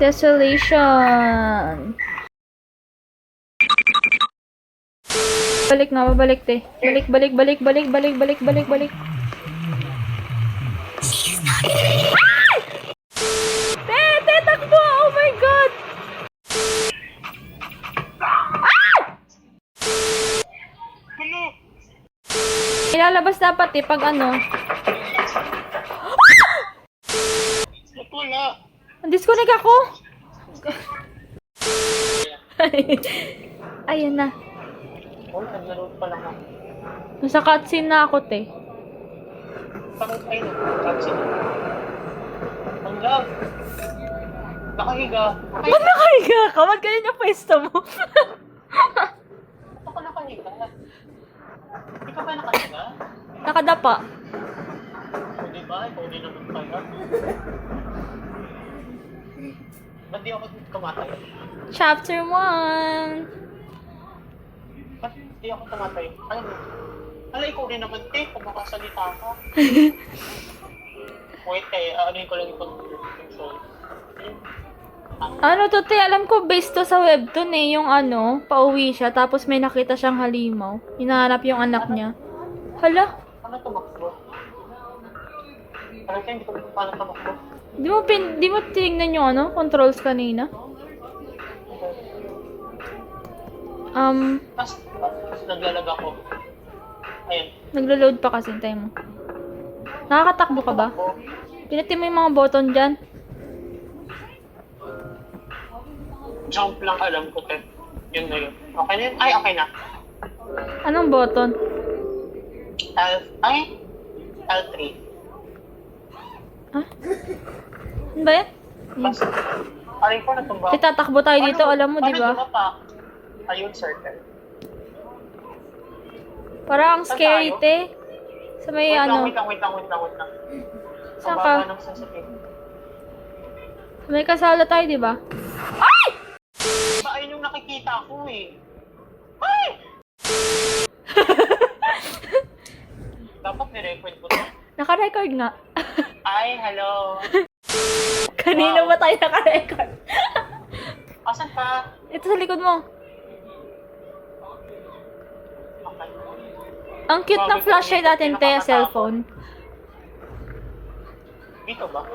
Desolation. Balik nga, babalik te. Balik, balik, balik, balik, balik, balik, balik, balik. Te, te, takbo! Oh my God! Ilalabas dapat eh, pag ano. Wala. Disconnect ako. Ayan na. Oh, naglalaro pa lang ako. Nasa cutscene na ako, te. Parang tayo na. Tapos ito. Ang love. Nakahiga. Ba't nakahiga ka? Ba't ganyan yung pwesto mo? Ba't ako nakahiga? Di ka ba nakahiga? Nakadapa. Di ba? Ikaw din naman pala. Ba't di ako kumatay? Chapter 1. Ba't di ako kumatay? Alam mo, Ala, ikaw din naman, te, kung makasalita ka. Wait, eh, ano ko lang yung control. Ano to, te? Alam ko, based to sa webtoon eh. Yung ano, pauwi siya, tapos may nakita siyang halimaw. Hinahanap yung anak niya. Hala, Ano tumakbo? Ko, hindi ko alam paano tumakbo. di mo, pin, di mo tinignan yung ano, controls kanina? Um, Tapos, tapos naglalag ako. Ayun. naglo-load pa kasi, tayo mo. Nakakatakbo ka ba? Ako. Pinutin mo yung mga button dyan. Jump lang alam ko, te. Yun na yun. Okay na yun? Ay, okay na. Anong button? L, ay, L3. Ha? Ano ba yan? Tapos, aray ko, natumba. Te, tatakbo tayo dito, alam mo, di ba? Ayun, circle. Parang ang scary, te. Sa may wait lang, ano, wait lang, wait lang, wait lang, wait lang. Saan ka? sa may kasala tayo, di ba? Ba, ayun yung nakikita ko eh. Ay! Dapat ni-record ko to. Naka-record nga. Ay, hello. Kanina Wow. ba tayo naka-record? Asan ka? Ito sa likod mo. Ang cute ng flashlight natin, te, cellphone. Dito ba?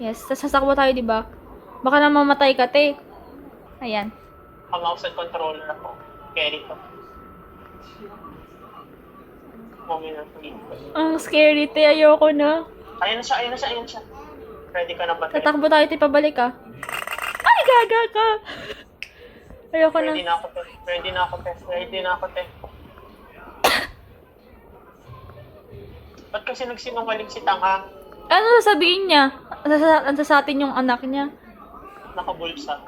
Yes, tas sasakbo tayo, di ba? Baka na mamatay ka, te. Ayan. Ang mouse and controller ako. Carry need. Ang scary, te. Ayoko na. Ayun na siya, ayun na siya, ayun na siya. Ready ka na ba? Tatakbo tayo, te. Pabalik ka. Ay, gaga ka. Ayoko na. Ready na ako, te. Ready na ako, te. Ready na ako, te. Ba't kasi nagsinungaling si Tanga? Ano sasabihin niya? Nasa sa atin yung anak niya. Nakabulsa.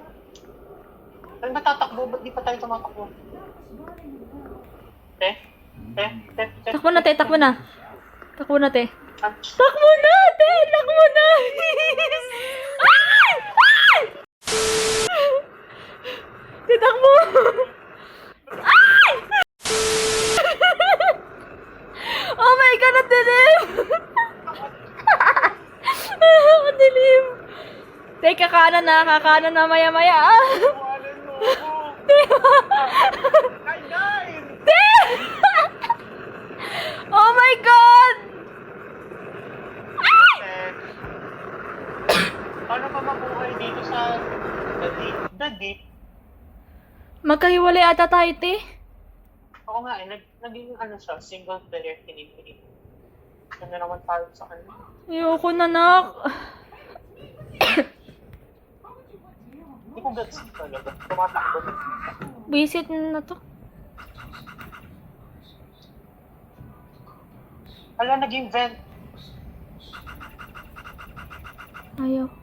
Ano ba tatakbo? Ba't di pa tayo tumatakbo? Te? Te? Te? Te? Takbo na, te. Takbo na. Takbo na, te. Ah, Takbo na, te. Takbo na. Ay! Ay! Te, takbo. Ay! oh my God, ang dilim. ang dilim. Te, kakanan na, kakanan na maya-maya. Ay, guys! Te! oh my God! Eh, Paano ka mabuhay dito sa the deep? The deep? Magkahiwalay ata tayo, te. Oo nga eh, nag, naging ano siya, single player kinikinig. Ano naman tayo sa kanya? Ayoko na, nak. Hindi ko gets talaga. Tumatakbo. Visit na to. Hala, naging vent. Ayaw.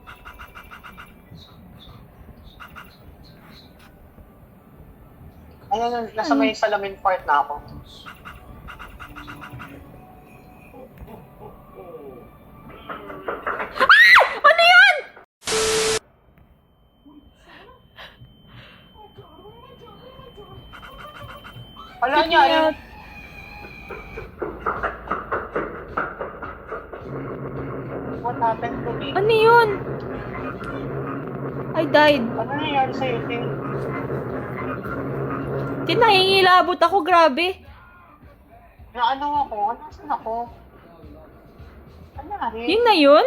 Ayan, nasa may salamin part na ako. Ano yan? Check niya, ayun. What happened to me? Ano yun? I died. Ano nangyari sa'yo, Tin? Tinahingilabot ako, grabe. Na ano ako? Ano ako? Ano nangyari? Yun na yun?